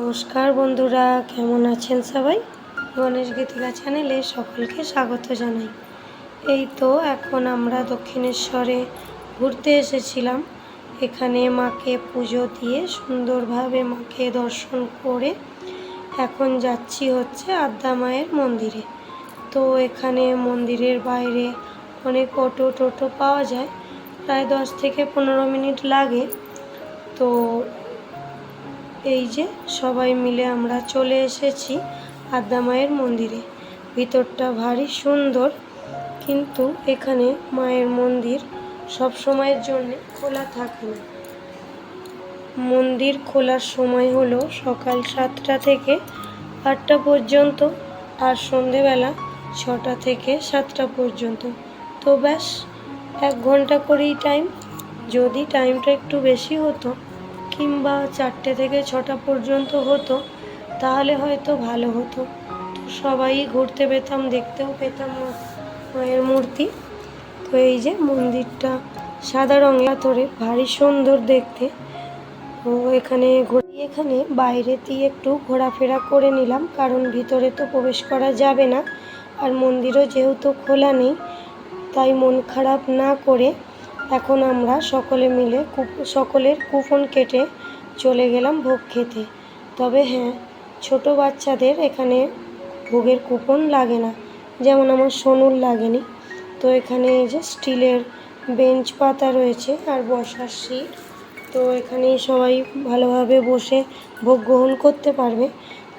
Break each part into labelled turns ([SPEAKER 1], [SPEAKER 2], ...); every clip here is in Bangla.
[SPEAKER 1] নমস্কার বন্ধুরা, কেমন আছেন সবাই? গণেশ গীতিকা চ্যানেলে সকলকে স্বাগত জানাই। এই তো এখন আমরা দক্ষিণেশ্বরে ঘুরতে এসেছিলাম। এখানে মাকে পুজো দিয়ে সুন্দরভাবে মাকে দর্শন করে এখন যাচ্ছি হচ্ছে আদ্যা মায়ের মন্দিরে। তো এখানে মন্দিরের বাইরে অনেক অটো টোটো পাওয়া যায়। প্রায় দশ থেকে পনেরো মিনিট লাগে। তো এই যে সবাই মিলে আমরা চলে এসেছি আদ্যা মায়ের মন্দিরে। ভিতরটা ভারী সুন্দর, কিন্তু এখানে মায়ের মন্দির সব সময়ের জন্য খোলা থাকে না। মন্দির খোলার সময় হলো সকাল সাতটা থেকে আটটা পর্যন্ত আর সন্ধেবেলা ছটা থেকে সাতটা পর্যন্ত। তো ব্যাস, এক ঘণ্টা করেই টাইম যদি টাইমটা একটু বেশি হতো কিংবা চারটে থেকে ছটা পর্যন্ত হতো, তাহলে হয়তো ভালো হতো। তো সবাই ঘুরতে পেতাম, দেখতেও পেতাম মায়ের মূর্তি। তো এই যে মন্দিরটা সাদা রঙের পাথরে ভারী সুন্দর দেখতে। তো এখানে ঘুরে এখানে বাইরে দিয়ে একটু ঘোরাফেরা করে নিলাম, কারণ ভিতরে তো প্রবেশ করা যাবে না। আর মন্দিরও যেহেতু খোলা নেই, তাই মন খারাপ না করে এখন আমরা সকলে মিলে কুপ- সকলের কুপন কেটে চলে গেলাম ভোগ খেতে। তবে হ্যাঁ ছোট বাচ্চাদের এখানে ভোগের কুপন লাগে না। যেমন আমার সোনুর লাগেনি। তো এখানে এই যে স্টিলের বেঞ্চ পাতা রয়েছে আর বসার সিট তো এখানে সবাই ভালোভাবে বসে ভোগ গ্রহণ করতে পারবে।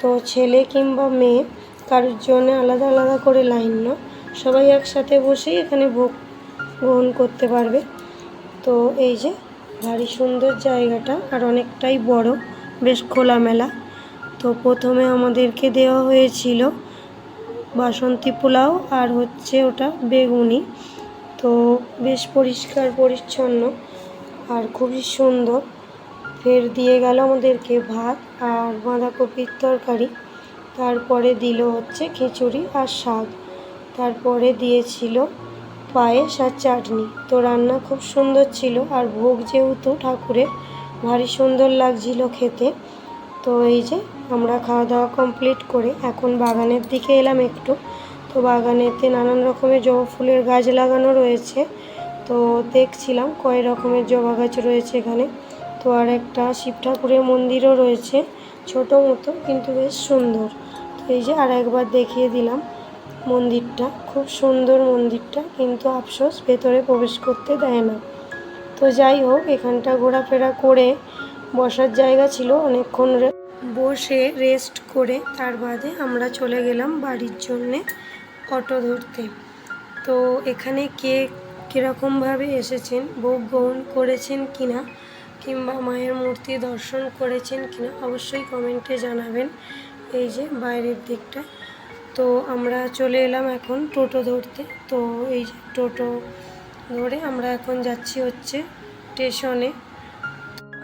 [SPEAKER 1] তো ছেলে কিংবা মেয়ে কারোর জন্য আলাদা আলাদা করে লাইন না সবাই একসাথে বসেই এখানে ভোগ গ্রহণ করতে পারবে। তো এই যে ভারী সুন্দর জায়গাটা আর অনেকটাই বড়, বেশ খোলামেলা। তো প্রথমে আমাদেরকে দেওয়া হয়েছিল বাসন্তী পোলাও আর হচ্ছে ওটা বেগুনি। তো বেশ পরিষ্কার, পরিচ্ছন্ন আর খুবই সুন্দর। ফের দিয়ে গেল আমাদেরকে ভাত আর বাঁধাকপির তরকারি। তারপরে দিল হচ্ছে খিচুড়ি আর শাক তারপরে দিয়েছিল পায়েস আর চাটনি। তো রান্না খুব সুন্দর ছিল আর ভোগ যেহেতু ঠাকুরের, ভারী সুন্দর লাগছিল খেতে। তো এই যে আমরা খাওয়া দাওয়া কমপ্লিট করে এখন বাগানের দিকে এলাম একটু। তো বাগানেতে নানান রকমের জবা ফুলের গাছ লাগানো রয়েছে। তো দেখছিলাম কয় রকমের জবা গাছ রয়েছে এখানে। তো আর একটা শিব ঠাকুরের মন্দিরও রয়েছে, ছোট মতো কিন্তু বেশ সুন্দর। তো এই যে আর একবার দেখিয়ে দিলাম। মন্দিরটা, খুব সুন্দর মন্দিরটা, কিন্তু আফসোস ভেতরে প্রবেশ করতে দেয় না। তো যাই হোক, এখানটা ঘোরাফেরা করে বসার জায়গা ছিল অনেকক্ষণ বসে রেস্ট করে তার বাদে আমরা চলে গেলাম বাড়ির জন্যে অটো ধরতে। তো এখানে কে কীরকমভাবে এসেছেন, ভোগ গ্রহণ করেছেন কিনা, কিংবা মায়ের মূর্তি দর্শন করেছেন কিনা, অবশ্যই কমেন্টে জানাবেন। এই যে বাইরের দিকটা। তো আমরা চলে এলাম এখন টোটো ধরতে। তো এই টোটো ধরে আমরা এখন যাচ্ছি হচ্ছে স্টেশনে।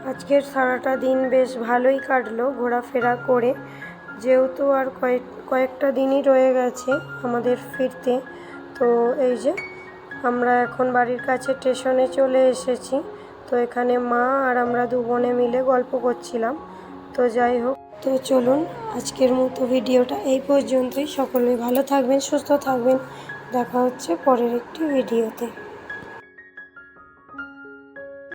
[SPEAKER 1] আজকের সারাটা দিন বেশ ভালোই কাটলো ঘোরাফেরা করে। যেহেতু আর কয়েক, কয়েকটা দিনই রয়ে গেছে আমাদের ফিরতে। তো এই যে আমরা এখন বাড়ির কাছে স্টেশনে চলে এসেছি। তো এখানে মা আর আমরা দু বোনে মিলে গল্প করছিলাম। তো যাই হোক। তো চলুন আজকের মতো ভিডিওটা এই পর্যন্তই। সকলে ভালো থাকবেন, সুস্থ থাকবেন। দেখা হচ্ছে পরের একটি ভিডিওতে।